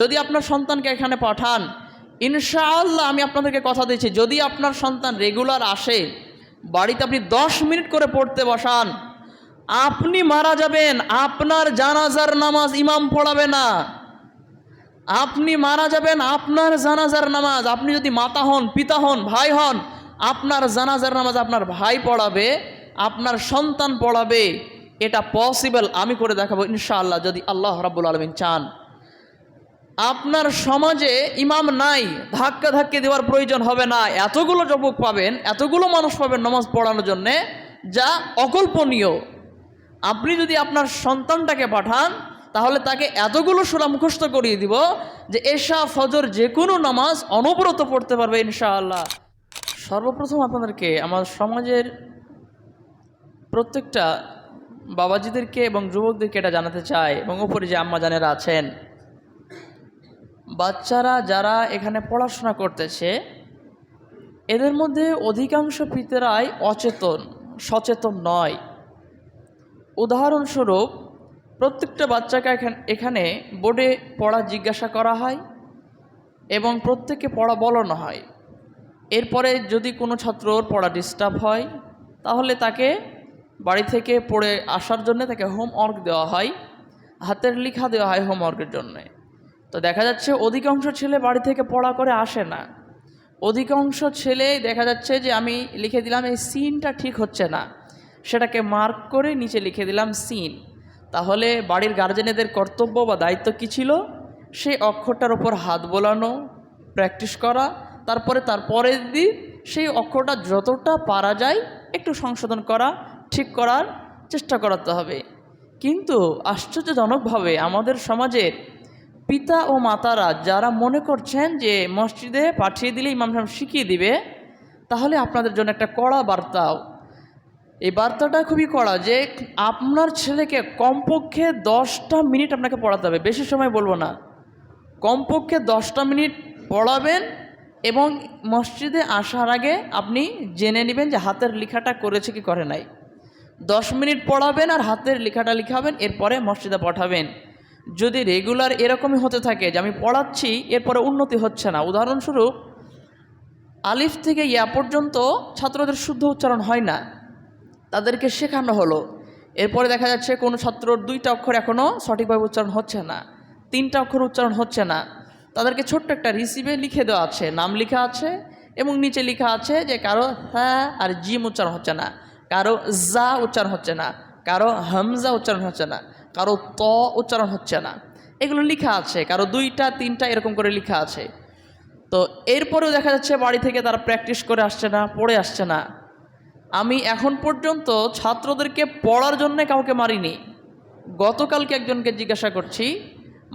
যদি আপনার সন্তানকে এখানে পাঠান, ইনশাআল্লাহ আমি আপনাদেরকে কথা দিচ্ছি, যদি আপনার সন্তান রেগুলার আসে, বাড়িতে আপনি দশ মিনিট করে পড়তে বসান, আপনি মারা যাবেন, আপনার জানাজার নামাজ ইমাম পড়াবে না। আপনি মারা যাবেন, আপনার জানাজার নামাজ, আপনি যদি মাতা হন, পিতা হন, ভাই হন, আপনার জানাজার নামাজ আপনার ভাই পড়াবে, আপনার সন্তান পড়াবে, এটা পসিবল আমি করে দেখাবো, ইনশাআল্লাহ, যদি আল্লাহ রাব্বুল আলমিন চান। আপনার সমাজে ইমাম নাই, ধাক্কা ধাক্কি দেওয়ার প্রয়োজন হবে না। এতগুলো যুবক পাবেন, এতগুলো মানুষ পাবেন নামাজ পড়ানোর জন্যে, যা অকল্পনীয়। আপনি যদি আপনার সন্তানটাকে পাঠান, তাহলে তাকে এতগুলো সুরা মুখস্থ করিয়ে দিব যে এশা, ফজর যে কোনো নামাজ অনবরত পড়তে পারবে ইনশাআল্লাহ। সর্বপ্রথম আপনাদেরকে আমার সমাজের প্রত্যেকটা বাবাজিদেরকে এবং যুবকদেরকে এটা জানাতে চাই এবং উপরে যে আম্মা জানেরা আছেন বাচ্চারা যারা এখানে পড়াশোনা করতেছে, এদের মধ্যে অধিকাংশ পিতারাই অচেতন, সচেতন নয়। উদাহরণস্বরূপ, প্রত্যেকটা বাচ্চাকে এখান বোর্ডে পড়া জিজ্ঞাসা করা হয় এবং প্রত্যেককে পড়া বলানো হয়। এরপরে যদি কোনো ছাত্রর পড়া ডিস্টার্ব হয়, তাহলে তাকে বাড়ি থেকে পড়ে আসার জন্য তাকে হোমওয়ার্ক দেওয়া হয়। হাতের লেখা দেওয়া হয় হোমওয়ার্কের জন্যে। তো দেখা যাচ্ছে অধিকাংশ ছেলে বাড়ি থেকে পড়া করে আসে না। অধিকাংশ ছেলে দেখা যাচ্ছে যে আমি লিখে দিলাম, এই সিনটা ঠিক হচ্ছে না। সেটাকে মার্ক করে নিচে লিখে দিলাম সিন তাহলে বাড়ির গার্জেনেদের কর্তব্য বা দায়িত্ব কী ছিল? সেই অক্ষরটার ওপর হাত বোলানো প্র্যাকটিস করা, তারপরে তারপরের দিন সেই অক্ষরটা যতটা পারা যায় একটু সংশোধন করা, ঠিক করার চেষ্টা করাতে হবে। কিন্তু আশ্চর্যজনকভাবে আমাদের সমাজের পিতা ও মাতারা যারা মনে করছেন যে মসজিদে পাঠিয়ে দিলে ইমাম সাহেব শিখিয়ে দিবে, তাহলে আপনাদের জন্য একটা কড়া বার্তাও এই বার্তাটা খুবই কড়া যে আপনার ছেলেকে কমপক্ষে দশটা মিনিট আপনাকে পড়াতে হবে, বেশি সময় বলব না। কমপক্ষে দশটা মিনিট পড়াবেন এবং মসজিদে আসার আগে আপনি জেনে নেবেন যে হাতের লেখাটা করেছে কি করে নাই। দশ মিনিট পড়াবেন আর হাতের লেখাটা লিখাবেন, এরপরে মসজিদে পাঠাবেন। যদি রেগুলার এরকমই হতে থাকে যে আমি পড়াচ্ছি, এরপরে উন্নতি হচ্ছে না। উদাহরণস্বরূপ, আলিফ থেকে ইয়া পর্যন্ত ছাত্রদের শুদ্ধ উচ্চারণ হয় না। তাদেরকে শেখানো হলো। এরপরে দেখা যাচ্ছে কোনো ছাত্রর দুইটা অক্ষর এখনও সঠিকভাবে উচ্চারণ হচ্ছে না, তিনটা অক্ষর উচ্চারণ হচ্ছে না। তাদেরকে ছোট্ট একটা রিসিভে লিখে দেওয়া আছে। নাম লেখা আছে এবং নিচে লেখা আছে যে কারও হ্যাঁ আর জিম উচ্চারণ হচ্ছে না, কারও জা উচ্চারণ হচ্ছে না, কারও হামজা উচ্চারণ হচ্ছে না। কারও ত উচ্চারণ হচ্ছে না। এগুলো লেখা আছে, কারও দুইটা, তিনটা এরকম করে লেখা আছে। তো এরপরেও দেখা যাচ্ছে বাড়ি থেকে তারা প্র্যাকটিস করে আসছে না, পড়ে আসছে না। আমি এখন পর্যন্ত ছাত্রদেরকে পড়ার জন্যে কাউকে মারিনি। গতকালকে একজনকে জিজ্ঞাসা করছি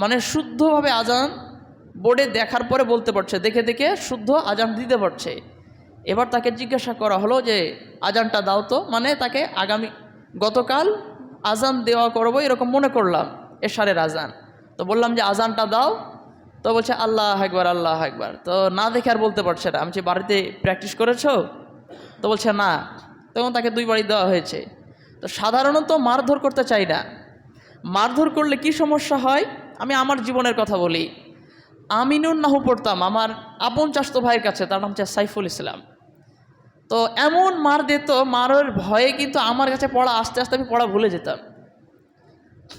মানে শুদ্ধভাবে আজান বোর্ডে দেখার পরে বলতে পারছে, দেখে দেখে শুদ্ধ আজান দিতে পারছে। এবার তাকে জিজ্ঞাসা করা হলো যে, আজানটা দাও তো। মানে তাকে আগামী, গতকাল আজান দেওয়া করব এরকম মনে করলাম এশারের আজান। তো বললাম যে আজানটা দাও। তো বলছে আল্লাহ একবার আল্লাহ একবার তো না দেখে আর বলতে পারছে না। আমি বলছি, বাড়িতে প্র্যাকটিস করেছ? তো বলছে না। তখন তাকে দুই বাড়ি দেওয়া হয়েছে। তো সাধারণত মারধর করতে চাই না। মারধর করলে কি সমস্যা হয়? আমি আমার জীবনের কথা বলি। আমিনুর নাহু পড়তাম আমার আপন চাস্ত ভাইয়ের কাছে তার নাম হচ্ছে সাইফুল ইসলাম। তো এমন মার দিত, মারের ভয়ে কিন্তু আমার কাছে পড়া আস্তে আস্তে আমি পড়া ভুলে যেতাম।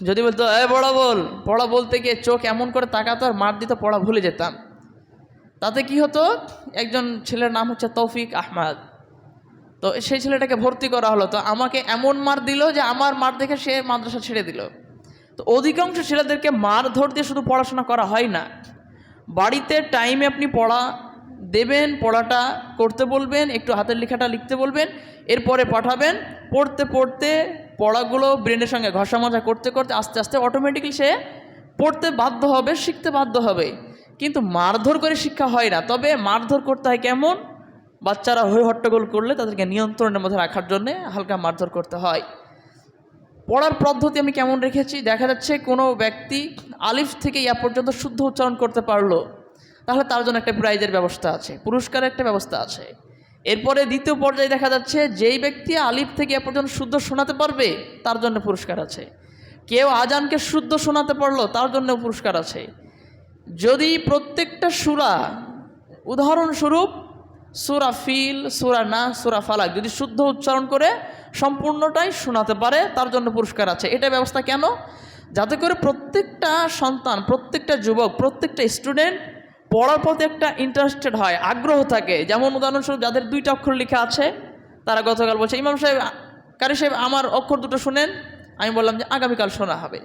যদি বলতো, এ পড়া বল পড়া বলতে গিয়ে চোখ এমন করে তাকাতো আর মার দিত, পড়া ভুলে যেতাম। তাতে কি হতো? একজন ছেলের নাম হচ্ছে তৌফিক আহমদ। তো সেই ছেলেটাকে ভর্তি করা হলো। তো আমাকে এমন মার দিল যে আমার মার দেখে সে মাদ্রাসা ছেড়ে দিল। তো অধিকাংশ ছেলেদেরকে মার ধর দিয়ে শুধু পড়াশোনা করা হয় না। বাড়িতে টাইমে আপনি পড়া দেবেন, পড়াটা করতে বলবেন, একটু হাতের লেখাটা লিখতে বলবেন, এরপরে পাঠাবেন, পড়তে পড়তে পড়াগুলো ব্রেনের সঙ্গে ঘষা মজা করতে করতে আস্তে আস্তে অটোমেটিকলি সে পড়তে বাধ্য হবে, শিখতে বাধ্য হবে। কিন্তু মারধর করে শিক্ষা হয় না, তবে মারধর করতে হয় কেমন? বাচ্চারা হই হট্টগোল করলে তাদেরকে নিয়ন্ত্রণের মধ্যে রাখার জন্যে হালকা মারধর করতে হয়। পড়ার পদ্ধতি আমি কেমন রেখেছি? দেখা যাচ্ছে কোনো ব্যক্তি আলিফ থেকে ইয়া পর্যন্ত শুদ্ধ উচ্চারণ করতে পারল। তাহলে তার জন্য একটা প্রাইজের ব্যবস্থা আছে, পুরস্কারের একটা ব্যবস্থা আছে। এরপরে দ্বিতীয় পর্যায়ে দেখা যাচ্ছে, যেই ব্যক্তি আলিফ থেকে ইয়া পর্যন্ত শুদ্ধ শোনাতে পারবে, তার জন্য পুরস্কার আছে। কেউ আজানকে শুদ্ধ শোনাতে পারল, তার জন্য পুরস্কার আছে। যদি প্রত্যেকটা সুরা, উদাহরণস্বরূপ সুরা ফিল, সুরা না, সুরা ফালাক, যদি শুদ্ধ উচ্চারণ করে সম্পূর্ণটাই শোনাতে পারে, তার জন্য পুরস্কার আছে। এটা ব্যবস্থা কেন? যাতে করে প্রত্যেকটা সন্তান, প্রত্যেকটা যুবক, প্রত্যেকটা স্টুডেন্ট পড়ার প্রতি একটা ইন্টারেস্টেড হয়, আগ্রহ থাকে। যেমন উদাহরণস্বরূপ যাদের দুইটা অক্ষর লেখা আছে, তারা গতকাল বলছে, ইমাম সাহেব, কারি সাহেব, আমার অক্ষর দুটো শুনেন, আমি বললাম যে, আগামীকাল শোনা হবে।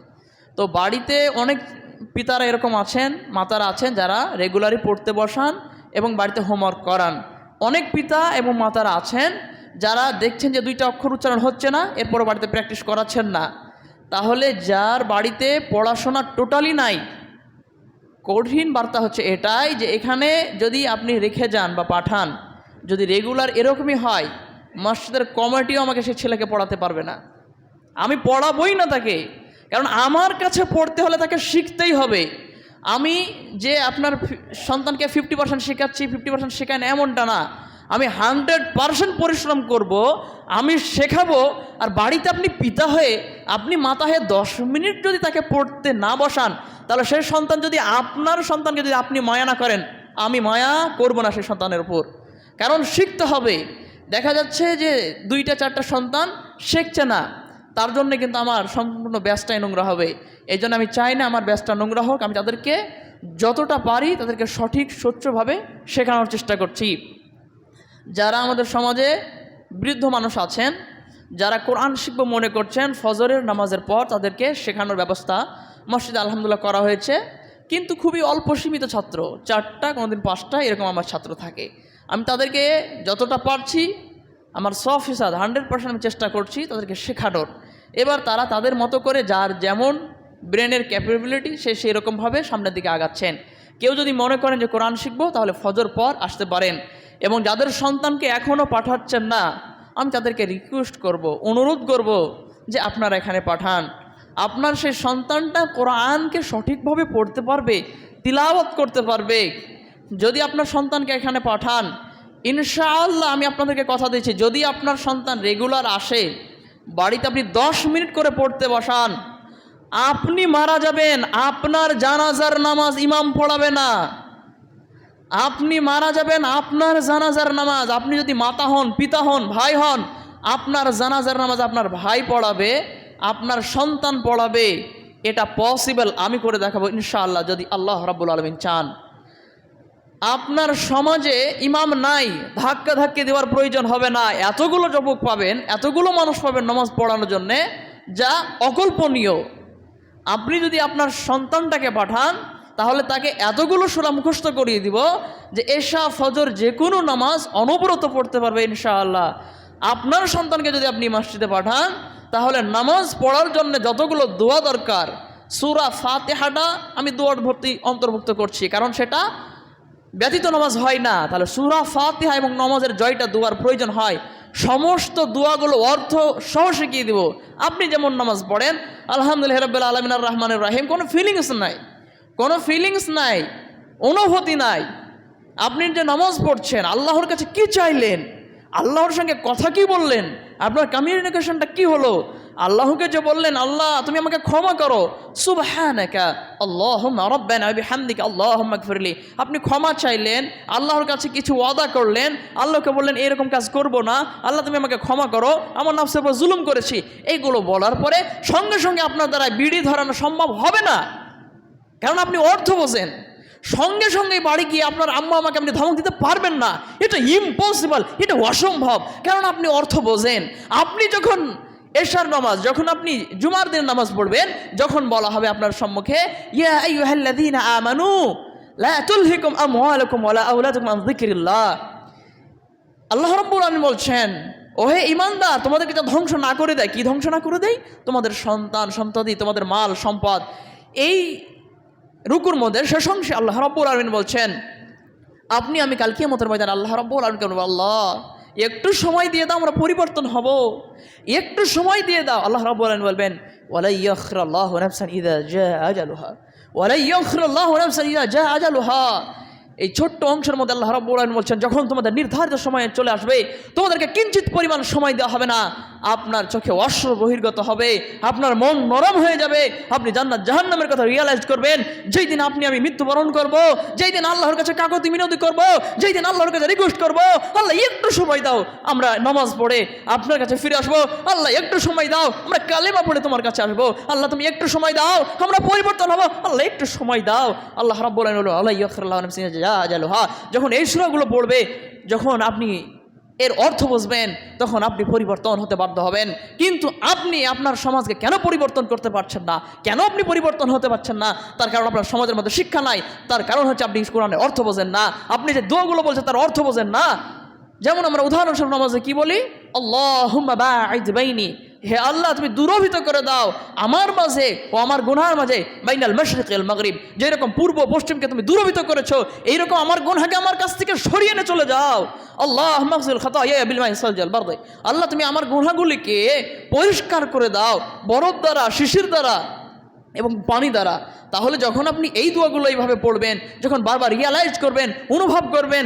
তো বাড়িতে অনেক পিতারা এরকম আছেন, মাতারা আছেন, যারা রেগুলারই পড়তে বসান এবং বাড়িতে হোমওয়ার্ক করান। অনেক পিতা এবং মাতারা আছেন, যারা দেখছেন যে দুইটা অক্ষর উচ্চারণ হচ্ছে না, এরপরও বাড়িতে প্র্যাকটিস করাচ্ছেন না। তাহলে যার বাড়িতে পড়াশোনা টোটালি নাই কঠিন বার্তা হচ্ছে এটাই যে এখানে যদি আপনি রেখে যান বা পাঠান, যদি রেগুলার এরকমই হয় মাস্টারদের কমিটিও আমাকে সে ছেলেকে পড়াতে পারবে না। আমি পড়াবই না তাকে, কারণ আমার কাছে পড়তে হলে তাকে শিখতেই হবে। আমি যে আপনার সন্তানকে ফিফটি পার্সেন্ট শেখাচ্ছি ফিফটি পার্সেন্ট শেখায় না, এমনটা না। আমি হান্ড্রেড পার্সেন্ট পরিশ্রম করব, আমি শেখাবো, আর বাড়িতে আপনি পিতা হয়ে, আপনি মাতা হয়ে দশ মিনিট যদি তাকে পড়তে না বসান, তাহলে সেই সন্তান যদি আপনার সন্তানকে যদি আপনি মায়া না করেন, আমি মায়া করব না সেই সন্তানের উপর। কারণ শিখতে হবে। দেখা যাচ্ছে যে দুইটা, চারটা সন্তান শিখছে না। তার জন্য কিন্তু আমার সম্পূর্ণ ব্যাসটাই নোংরা হবে। এই জন্য আমি চাই না আমার ব্যাসটা নোংরা হোক। আমি তাদেরকে যতটা পারি তাদেরকে সঠিক, স্বচ্ছভাবে শেখানোর চেষ্টা করছি। যারা আমাদের সমাজে বৃদ্ধ মানুষ আছেন, যারা কোরআন শিখব মনে করছেন, ফজরের নামাজের পর তাদেরকে শেখানোর ব্যবস্থা মসজিদে আলহামদুলিল্লাহ করা হয়েছে। কিন্তু খুবই অল্প সীমিত ছাত্র, চারটা, কোনোদিন পাঁচটা, এরকম আমার ছাত্র থাকে। আমি তাদেরকে যতটা পারছি, আমার সব হিসাব, হান্ড্রেড পার্সেন্ট আমি চেষ্টা করছি তাদেরকে শেখানোর। এবার তারা তাদের মতো করে যার যেমন ব্রেনের ক্যাপাবিলিটি, সে সেরকমভাবে সামনের দিকে আগাচ্ছেন। কেউ যদি মনে করেন যে কোরআন শিখব, তাহলে ফজর পর আসতে পারেন। এবং যাদের সন্তানকে এখনও পাঠাচ্ছেন না, আমি তাদেরকে রিকোয়েস্ট করব, অনুরোধ করব যে আপনারা এখানে পাঠান। আপনার সেই সন্তানটা কোরআনকে সঠিকভাবে পড়তে পারবে, তিলাওয়াত করতে পারবে। যদি আপনার সন্তানকে এখানে পাঠান, ইনশাআল্লাহ আমি আপনাদেরকে কথা দিচ্ছি, যদি আপনার সন্তান রেগুলার আসে, বাড়িতে আপনি দশ মিনিট করে পড়তে বসান, আপনি মারা যাবেন, আপনার জানাজার নামাজ ইমাম পড়াবে না। আপনি মারা যাবেন আপনার জানাজার নামাজ। আপনি যদি মাতা হন, পিতা হন, ভাই হন, আপনার জানাজার নামাজ আপনার ভাই পড়াবে, আপনার সন্তান পড়াবে। এটা পসিবল আমি করে দেখাবো ইনশাআল্লাহ, যদি আল্লাহ রাব্বুল আলমিন চান। আপনার সমাজে ইমাম নাই, ধাক্কা ধাক্কি দেওয়ার প্রয়োজন হবে না। এতগুলো যুবক পাবেন, এতগুলো মানুষ পাবেন নামাজ পড়ানোর জন্যে, যা অকল্পনীয়। আপনি যদি আপনার সন্তানটাকে পাঠান তাহলে তাকে এতগুলো সুরা মুখস্থ করিয়ে দিব যে এশা, ফজর, যে কোনো নামাজ অনবরত পড়তে পারবে ইনশাআল্লাহ। আপনার সন্তানকে যদি আপনি মসজিদে পাঠান, তাহলে নামাজ পড়ার জন্য যতগুলো দোয়া দরকার, সুরা ফাতেহাটা আমি দোয়ার ভর্তি অন্তর্ভুক্ত করছি, কারণ সেটা ব্যতীত নামাজ হয় না। তাহলে সুরা ফাতিহা এবং নামাজের জয়টা দোয়ার প্রয়োজন হয়। সমস্ত দোয়াগুলো অর্থ সহ শিখিয়ে দিব। আপনি যেমন নামাজ পড়েন, আলহামদুলিল্লাহ রব্বাল আলমিনার রহমানের রাহিম, কোনো ফিলিংস নাই। কোনো ফিলিংস নাই, অনুভূতি নাই। আপনি যে নামাজ পড়ছেন, আল্লাহর কাছে কি চাইলেন? আল্লাহর সঙ্গে কথা কি বললেন? আপনার কমিউনিকেশনটা কি হলো? আল্লাহকে যে বললেন, আল্লাহ, তুমি আমাকে ক্ষমা করো। সুবহানাকা, আল্লাহুম্মা রাব্বানা বিহামদিকা, আল্লাহুম্মা আপনি ক্ষমা চাইলেন, আল্লাহর কাছে কিছু ওয়াদা করলেন, আল্লাহকে বললেন, এরকম কাজ করব না। আল্লাহ, তুমি আমাকে ক্ষমা করো। আমার নফসের উপর জুলুম করেছি। এইগুলো বলার পরে সঙ্গে সঙ্গে আপনার দ্বারা বিড়ি ধরানো সম্ভব হবে না। কারণ আপনি অর্থ বোঝেন। সঙ্গে সঙ্গে বাড়ি গিয়ে আপনার আম্মা আমাকে আপনি ধমক দিতে পারবেন না। এটা ইম্পসিবল এটা অসম্ভব। কারণ আপনি অর্থ বোঝেন। আপনি যখন এশার নামাজ, যখন আপনি জুমার দিন নামাজ পড়বেন, যখন বলা হবে আপনার সম্মুখে আমানু আল্লাহ রাব্বুল আলামিন বলছেন, ওহে ইমানদার তোমাদেরকে যা ধ্বংস না করে দেয়, কি ধ্বংস না করে দেয়? তোমাদের সন্তান, সন্ততি, তোমাদের মাল, সম্পদ। এই রুকুর মধ্যে শেষ অংশে আল্লাহ রব্বুল আলমিন বলছেন, আপনি আমি কালকে মতের ময়দান আল্লাহ রাব্বুল আলমিনকে বলব, আল্লাহ, একটু সময় দিয়ে দাও, আমরা পরিবর্তন হব। একটু সময় দিয়ে দাও। আল্লাহ রাব্বুল আলমিন বলবেন এই ছোট্ট অংশের মধ্যে আল্লাহ রাব্বুল আলামিন বলছেন, যখন তোমাদের নির্ধারিত সময়ে চলে আসবে, তোমাদেরকে কিঞ্চিত পরিমাণ সময় দেওয়া হবে না। আপনার চোখে অশ্র বহির্গত হবে, আপনার মন নরম হয়ে যাবে, আপনি জান্নাত জাহান্নামের কথা রিয়ালাইজ করবেন। যেই দিন আপনি আমি মৃত্যুবরণ করব, যেই দিন আল্লাহর কাছে কাকতি মিনতি করব, যেই দিন আল্লাহর কাছে রিকোয়েস্ট করব, আল্লাহ একটু সময় দাও, আমরা নামাজ পড়ে আপনার কাছে ফিরে আসব, আল্লাহ একটু সময় দাও, আমরা কালেমা পড়ে তোমার কাছে আসব, আল্লাহ তুমি একটু সময় দাও, আমরা পরিবর্তন হব, আল্লাহ একটু সময় দাও। আল্লাহ রাব্বুল আল্লাহ যখন এই সূরাগুলো পড়বে, যখন আপনি এর অর্থ বুঝবেন, তখন আপনি পরিবর্তন হতে বাধ্য হবেন। কিন্তু আপনি আপনার সমাজকে কেন পরিবর্তন করতে পারছেন না? কেন আপনি পরিবর্তন হতে পারছেন না? তার কারণ আপনার সমাজের মধ্যে শিক্ষা নাই। তার কারণ হচ্ছে আপনি কোরআনের অর্থ বোঝেন না। আপনি যে দোয়াগুলো বলছেন, তার অর্থ বোঝেন না। যেমন আমরা উদাহরণস্বরূপ নামাজে কি বলি? আল্লাহ বাইনি হে আল্লাহ, তুমি দূরভীত করে দাও আমার মাঝে ও আমার গুনহার মাঝে বাইনাল মশরিক মাগরিব। যেরকম পূর্ব পশ্চিমকে তুমি দূরভীত করেছ, এইরকম আমার গুনহাকে আমার কাছ থেকে সরিয়ে এনে চলে যাও। আল্লাহ মাকসুল খাতা ইয়া বিল মাই সালজাল বারদে। আল্লাহ, তুমি আমার গুনহাগুলিকে পরিষ্কার করে দাও, বরফ দ্বারা, শিশির দ্বারা এবং পানি দ্বারা। তাহলে যখন আপনি এই দোয়াগুলো এইভাবে পড়বেন, যখন বারবার রিয়ালাইজ করবেন, অনুভব করবেন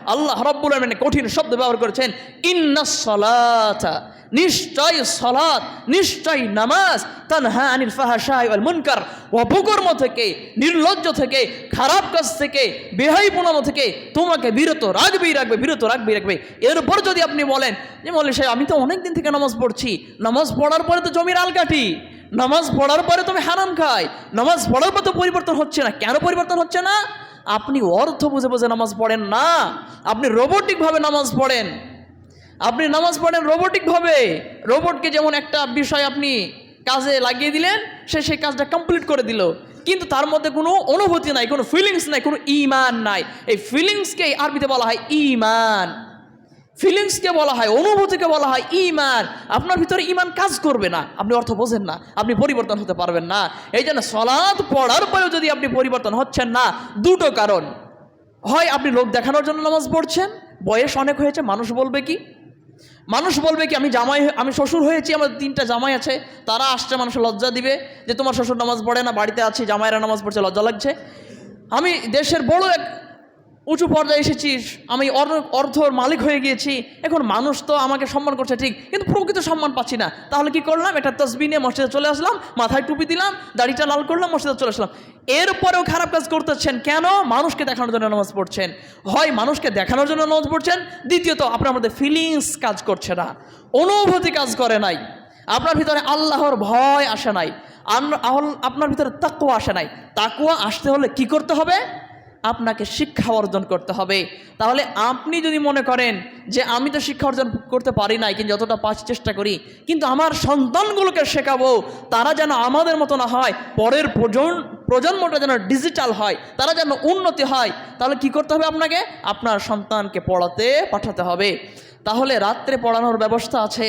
আল্লাহ রাব্বুল আলামিন কঠিন শব্দ ব্যবহার করেছেন, ইন্না সালাতা নিশ্চয় সলাৎ, নিশ্চয় নামাজ, তানহা আনিল ফাহাশাই ওয়াল মুনকার অপকর্ম থেকে, নির্লজ্জ থেকে, খারাপ কাজ থেকে বেহাইপূর্ণ থেকে তোমাকে বিরত রাখবেই রাখবে, বিরত রাখবেই রাখবে। এর উপর যদি আপনি বলেন যে বলে সাহেব, আমি তো অনেক দিন থেকে নামাজ পড়ছি। নামাজ পড়ার পরে তো জমির আল কাটি। নামাজ পড়ার পরে তুমি হারাম খাই নামাজ পড়ার পর তো পরিবর্তন হচ্ছে না। কেন পরিবর্তন হচ্ছে না? আপনি অর্থ বুঝে বুঝে নামাজ পড়েন না। আপনি রোবটিকভাবে নামাজ পড়েন। আপনি নামাজ পড়েন রোবোটিকভাবে রোবটকে যেমন একটা বিষয় আপনি কাজে লাগিয়ে দিলেন, সে সেই কাজটা কমপ্লিট করে দিল। কিন্তু তার মধ্যে কোনো অনুভূতি নাই, কোনো ফিলিংস নাই, কোনো ইমান নাই। এই ফিলিংসকে আরবিতে বলা হয় ইমান। ফিলিংসকে বলা হয়, অনুভূতিকে বলা হয় ইমান আপনার ভিতরে ইমান কাজ করবে না। আপনি অর্থ বোঝেন না, আপনি পরিবর্তন হতে পারবেন না। এই জন্য সলাদ পড়ার পরেও যদি আপনি পরিবর্তন হচ্ছেন না, দুটো কারণ। হয় আপনি লোক দেখানোর জন্য নামাজ পড়ছেন, বয়স অনেক হয়েছে, মানুষ বলবে কি? মানুষ বলবে কি, আমি জামাই আমি শ্বশুর হয়েছি আমার তিনটা জামাই আছে। তারা আসছে, মানুষ লজ্জা দিবে যে তোমার শ্বশুর নামাজ পড়ে না, বাড়িতে আছি, জামাইরা নামাজ পড়ছে, লজ্জা লাগছে। আমি দেশের বড় এক উঁচু পর্যায়ে এসেছিস আমি অর- অর্থর মালিক হয়ে গিয়েছি। এখন মানুষ তো আমাকে সম্মান করছে, ঠিক। কিন্তু প্রকৃত সম্মান পাচ্ছি না। তাহলে কি করলাম? একটা তসবি নিয়ে মসজিদে চলে আসলাম, মাথায় টুপি দিলাম, দাড়িটা লাল করলাম, মসজিদে চলে আসলাম। এরপরেও খারাপ কাজ করতেছেন কেন? মানুষকে দেখানোর জন্য নামাজ পড়ছেন। হয় মানুষকে দেখানোর জন্য নামাজ পড়ছেন, দ্বিতীয়ত আপনার মধ্যে ফিলিংস কাজ করছে না। অনুভূতি কাজ করে নাই। আপনার ভিতরে আল্লাহর ভয় আসে নাই। আপনার ভিতরে তাকুয়া আসে নাই। তাকুয়া আসতে হলে কি করতে হবে? আপনাকে শিক্ষা অর্জন করতে হবে। তাহলে আপনি যদি মনে করেন যে আমি তো শিক্ষা অর্জন করতে পারি নাই, কিন্তু যতটা পাঁচ চেষ্টা করি, কিন্তু আমার সন্তানগুলোকে শেখাবো, তারা যেন আমাদের মতো না হয়, পরের প্রজন, প্রজন্মটা যেন ডিজিটাল হয়, তারা যেন উন্নতি হয়, তাহলে কি করতে হবে আপনাকে? আপনার সন্তানকে পড়াতে পাঠাতে হবে। তাহলে রাত্রে পড়ানোর ব্যবস্থা আছে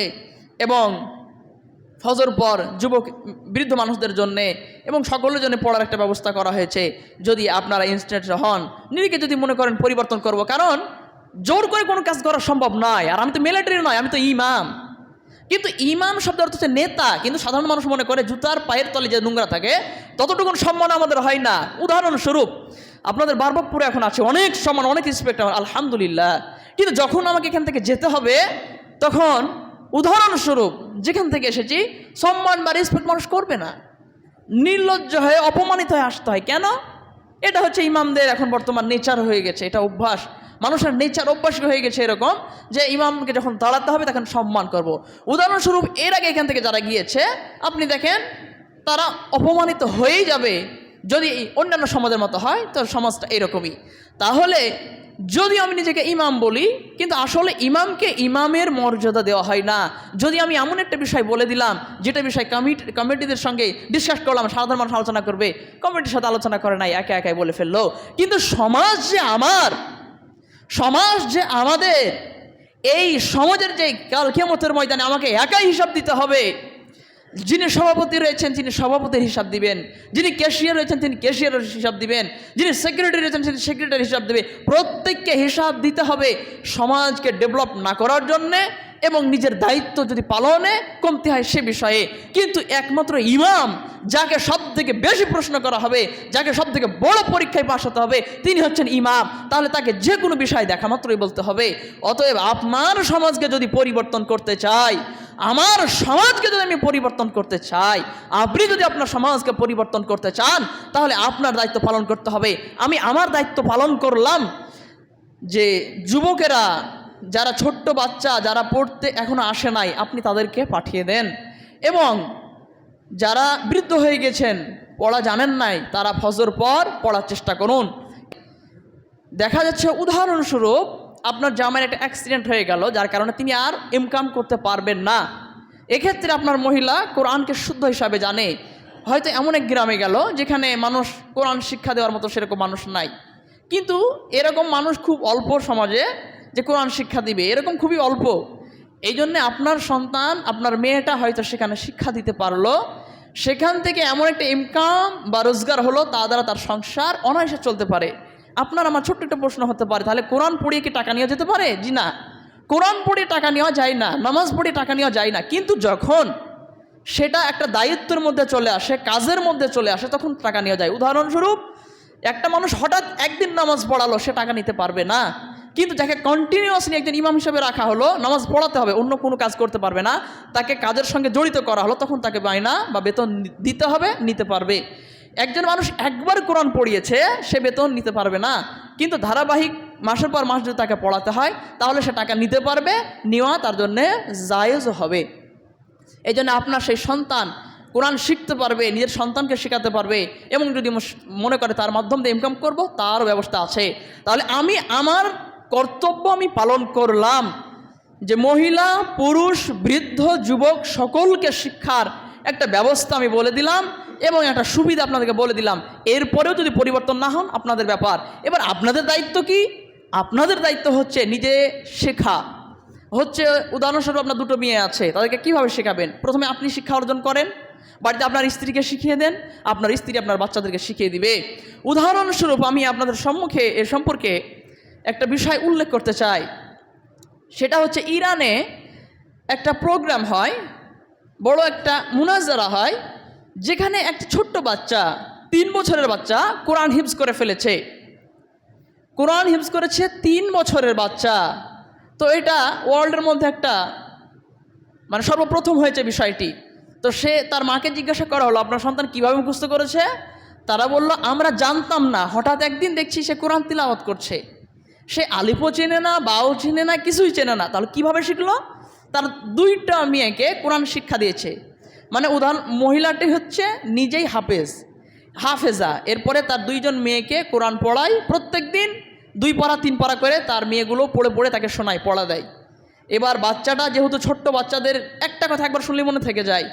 এবং ফজর পর যুবক, বৃদ্ধ মানুষদের জন্য এবং সকলের জন্য পড়ার একটা ব্যবস্থা করা হয়েছে। যদি আপনারা ইনস্ট্যান্ট হন, নিজেকে যদি মনে করেন পরিবর্তন করব। কারণ জোর করে কোনো কাজ করা সম্ভব নয়। আর আমি তো মিলিটারি নয়, আমি তো ইমাম কিন্তু ইমাম শব্দ অর্থ হচ্ছে নেতা। কিন্তু সাধারণ মানুষ মনে করে জুতার পায়ের তলে যে নোংরা থাকে ততটুকু সম্মান আমাদের হয় না। উদাহরণস্বরূপ, আপনাদের বারবাকপুরে এখন আছে অনেক সম্মান, অনেক রেসপেক্ট আমার, আলহামদুলিল্লাহ। কিন্তু যখন আমাকে এখান থেকে যেতে হবে, তখন উদাহরণস্বরূপ যেখান থেকে এসেছি, সম্মান বা রেসপেক্ট মানুষ করবে না। নির্লজ্জ হয়ে, অপমানিত হয়ে আসতে হয়। কেন? এটা হচ্ছে ইমামদের এখন বর্তমান নেচার হয়ে গেছে, এটা অভ্যাস। মানুষের নেচার অভ্যাস হয়ে গেছে এরকম যে ইমামকে যখন দাঁড়াতে হবে, তখন সম্মান করব। উদাহরণস্বরূপ, এর আগে এখান থেকে যারা গিয়েছে, আপনি দেখেন, তারা অপমানিত হয়েই যাবে। যদি অন্যান্য সমাজের মতো হয়, তো সমাজটা এরকমই। তাহলে যদি আমি নিজেকে ইমাম বলি, কিন্তু আসলে ইমামকে ইমামের মর্যাদা দেওয়া হয় না। যদি আমি এমন একটা বিষয় বলে দিলাম, যেটা বিষয় কমিটি কমিটিদের সঙ্গে ডিসকাস করলাম, সাধারণ মানুষ আলোচনা করবে কমিটির সাথে আলোচনা করে নাই, একা একাই বলে ফেলল। কিন্তু সমাজ যে আমার, সমাজ যে আমাদের, এই সমাজের যে কাল কেমতের ময়দানে আমাকে একাই হিসাব দিতে হবে। যিনি সভাপতি রয়েছেন, তিনি সভাপতির হিসাব দিবেন। যিনি ক্যাশিয়ার রয়েছেন, তিনি ক্যাশিয়ারের হিসাব দিবেন। যিনি সেক্রেটারি রয়েছেন, তিনি সেক্রেটারি হিসাব দেবে। প্রত্যেককে হিসাব দিতে হবে সমাজকে ডেভেলপ না করার জন্যে এবং নিজের দায়িত্ব যদি পালনে কমতি হয় সে বিষয়ে। কিন্তু একমাত্র ইমাম যাকে সব থেকে বেশি প্রশ্ন করা হবে, যাকে সব থেকে বড় পরীক্ষায় পাশ হতে হবে, তিনি হচ্ছেন ইমাম। তাহলে তাকে যে কোনো বিষয় দেখা মাত্রই বলতে হবে। অতএব আপনার সমাজকে যদি পরিবর্তন করতে চাই, আমার সমাজকে যদি আমি পরিবর্তন করতে চাই, আপনি যদি আপনার সমাজকে পরিবর্তন করতে চান, তাহলে আপনার দায়িত্ব পালন করতে হবে। আমি আমার দায়িত্ব পালন করলাম যে যুবকেরা যারা ছোট্ট বাচ্চা, যারা পড়তে এখনও আসে নাই, আপনি তাদেরকে পাঠিয়ে দেন। এবং যারা বৃদ্ধ হয়ে গেছেন, পড়া জানেন নাই, তারা ফজর পর পড়ার চেষ্টা করুন। দেখা যাচ্ছে উদাহরণস্বরূপ, আপনার জামাইয়ের একটা অ্যাক্সিডেন্ট হয়ে গেল, যার কারণে তিনি আর ইনকাম করতে পারবেন না। এক্ষেত্রে আপনার মহিলা কোরআনকে শুদ্ধ হিসাবে জানে। হয়তো এমন এক গ্রামে গেল, যেখানে মানুষ কোরআন শিক্ষা দেওয়ার মতো সেরকম মানুষ নাই। কিন্তু এরকম মানুষ খুব অল্প সমাজে যে কোরআন শিক্ষা দিবে, এরকম খুবই অল্প। এই জন্যে আপনার সন্তান, আপনার মেয়েটা হয়তো সেখানে শিক্ষা দিতে পারল। সেখান থেকে এমন একটা ইনকাম বা রোজগার হলো, তা দ্বারা তার সংসার অনায়াসে চলতে পারে। আপনার আমার ছোট্ট একটা প্রশ্ন হতে পারে, তাহলে কোরআন পড়িয়ে কি টাকা নেওয়া যেতে পারে? জি না। কোরআন পড়ে টাকা নেওয়া যায় না, নামাজ পড়ে টাকা নেওয়া যায় না। কিন্তু যখন সেটা একটা দায়িত্বের মধ্যে চলে আসে, কাজের মধ্যে চলে আসে, তখন টাকা নেওয়া যায়। উদাহরণস্বরূপ, একটা মানুষ হঠাৎ একদিন নামাজ পড়ালো, সে টাকা নিতে পারবে না। কিন্তু যাকে কন্টিনিউয়াসলি একজন ইমাম হিসেবে রাখা হলো, নামাজ পড়াতে হবে, অন্য কোনো কাজ করতে পারবে না, তাকে কাজের সঙ্গে জড়িত করা হলো, তখন তাকে বায়না বা বেতন দিতে হবে, নিতে পারবে। একজন মানুষ একবার কোরআন পড়িয়েছে, সে বেতন নিতে পারবে না। কিন্তু ধারাবাহিক মাসের পর মাস যদি তাকে পড়াতে হয়, তাহলে সে টাকা নিতে পারবে, নেওয়া তার জন্যে জায়েজ হবে। এই জন্য আপনার সেই সন্তান কোরআন শিখতে পারবে, নিজের সন্তানকে শেখাতে পারবে, এবং যদি মনে করে তার মাধ্যম দিয়ে ইনকাম করব, তারও ব্যবস্থা আছে। তাহলে আমি আমার কর্তব্য আমি পালন করলাম যে মহিলা, পুরুষ, বৃদ্ধ, যুবক সকলকে শিক্ষার একটা ব্যবস্থা আমি বলে দিলাম এবং একটা সুবিধা আপনাদেরকে বলে দিলাম। এরপরেও যদি পরিবর্তন না হন, আপনাদের ব্যাপার। এবার আপনাদের দায়িত্ব কি? আপনাদের দায়িত্ব হচ্ছে নিজে শেখা। হচ্ছে, উদাহরণস্বরূপ আপনার দুটো মেয়ে আছে, তাদেরকে কীভাবে শেখাবেন? প্রথমে আপনি শিক্ষা অর্জন করেন, বাড়িতে আপনার স্ত্রীকে শিখিয়ে দেন, আপনার স্ত্রী আপনার বাচ্চাদেরকে শিখিয়ে দিবে। উদাহরণস্বরূপ আমি আপনাদের সম্মুখে, এ সম্পর্কে একটা বিষয় উল্লেখ করতে চাই। সেটা হচ্ছে ইরানে একটা প্রোগ্রাম হয়, বড় একটা মুনাজারা হয়, যেখানে একটা ছোট্ট বাচ্চা, তিন বছরের বাচ্চা কোরআন হিফজ করে ফেলেছে। কোরআন হিফজ করেছে তিন বছরের বাচ্চা। তো এটা ওয়ার্ল্ডের মধ্যে একটা মানে সর্বপ্রথম হয়েছে বিষয়টি। তো সে তার মাকে জিজ্ঞাসা করা হলো, আপনার সন্তান কীভাবে মুখস্থ করেছে? তারা বলল, আমরা জানতাম না। হঠাৎ একদিন দেখছি সে কোরআন তিলাওয়াত করছে। সে আলিপও চেনে না, বাও চেনে না, কিছুই চেনে না। তাহলে কীভাবে শিখলো? তার দুইটা মেয়েকে কোরআন শিক্ষা দিয়েছে। মানে উদাহরণ, মহিলাটি হচ্ছে নিজেই হাফেজ, হাফেজা। এরপরে তার দুইজন মেয়েকে কোরআন পড়ায় প্রত্যেক দিন দুই পারা তিন পারা করে তার মেয়েগুলো পড়ে পড়ে তাকে শোনায়, পড়া দেয়। এবার বাচ্চাটা, যেহেতু ছোট্ট বাচ্চাদের, একটা কথা একবার শুনলে মনে থেকে যায়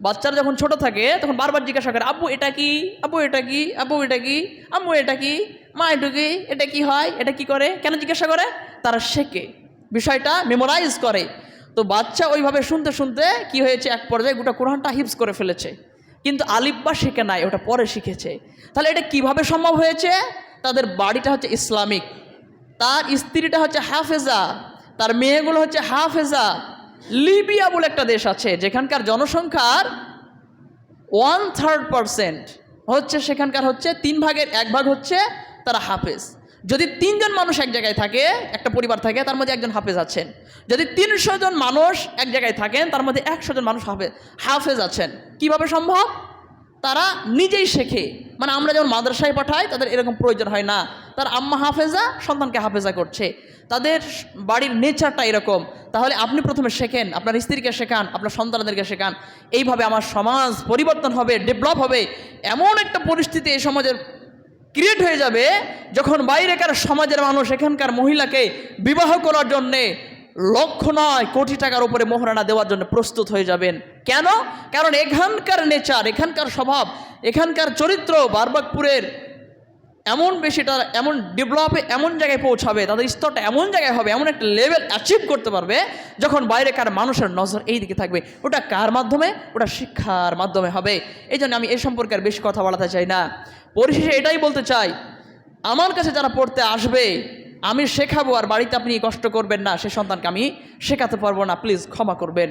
বাচ্চারা যখন ছোট থাকে, তখন বারবার জিজ্ঞাসা করে, আব্বু, এটা কি? আব্বু, এটা কি? আব্বু, এটা কি? আম্মু, এটা কি? মা, এটা কি? এটা কি হয়? এটা কি করে? কেন জিজ্ঞাসা করে? তারা শেখে। বিষয়টা মেমোরাইজ করে। তো বাচ্চা ওইভাবে শুনতে শুনতে কি হয়েছে? এক পর্যায়ে গোটা কোরআনটা হিপস করে ফেলেছে। কিন্তু আলিব্বা শেখে নাই, ওটা পরে শিখেছে। তাহলে এটা কীভাবে সম্ভব হয়েছে? তাদের বাড়িটা হচ্ছে ইসলামিক। তার স্ত্রীটা হচ্ছে হাফেজা। তার মেয়েগুলো হচ্ছে হাফেজা। লিবিয়া বলে একটা দেশ আছে, যেখানকার জনসংখ্যার ওয়ান থার্ড পারসেন্ট হচ্ছে, সেখানকার হচ্ছে তিন ভাগের এক ভাগ হচ্ছে তারা হাফেজ। যদি তিনজন মানুষ এক জায়গায় থাকে, একটা পরিবার থাকে, তার মধ্যে একজন হাফেজ আছেন। যদি তিনশো জন মানুষ এক জায়গায় থাকেন, তার মধ্যে একশো জন মানুষ হাফেজ হাফেজ আছেন। কীভাবে সম্ভব? তারা নিজেই শেখে। মানে আমরা যেমন মাদ্রাসায় পাঠাই, তাদের এরকম প্রয়োজন হয় না। তার আম্মা হাফেজা সন্তানকে হাফেজা করছে। তাদের বাড়ির নেচারটা এরকম। তাহলে আপনি প্রথমে শেখেন, আপনার স্ত্রীকে শেখান, আপনার সন্তানদেরকে শেখান। এইভাবে আমার সমাজ পরিবর্তন হবে ডেভেলপ হবে। এমন একটা পরিস্থিতি এই সমাজের ক্রিয়েট হয়ে যাবে যখন বাইরেকার সমাজের মানুষ, এখানকার মহিলাকে বিবাহ করার জন্যে লক্ষ নয় কোটি টাকার উপরে মোহরানা দেওয়ার জন্য প্রস্তুত হয়ে যাবেন। কেন? কারণ এখানকার নেচার, এখানকার স্বভাব, এখানকার চরিত্র বারবাকপুরের এমন বেশিটা এমন ডেভেলপে এমন জায়গায় পৌঁছাবে, তাদের স্তরটা এমন জায়গায় হবে, এমন একটা লেভেল অ্যাচিভ করতে পারবে, যখন বাইরে কার মানুষের নজর এই দিকে থাকবে। ওটা কার মাধ্যমে? ওটা শিক্ষার মাধ্যমে হবে। এই জন্য আমি এ সম্পর্কে আর বেশি কথা বলাতে চাই না। পরিশেষে এটাই বলতে চাই, আমার কাছে যারা পড়তে আসবে, আমি শেখাবো আর বাড়িতে আপনি কষ্ট করবেন না, সে সন্তানকে আমি শেখাতে পারব না প্লিজ ক্ষমা করবেন।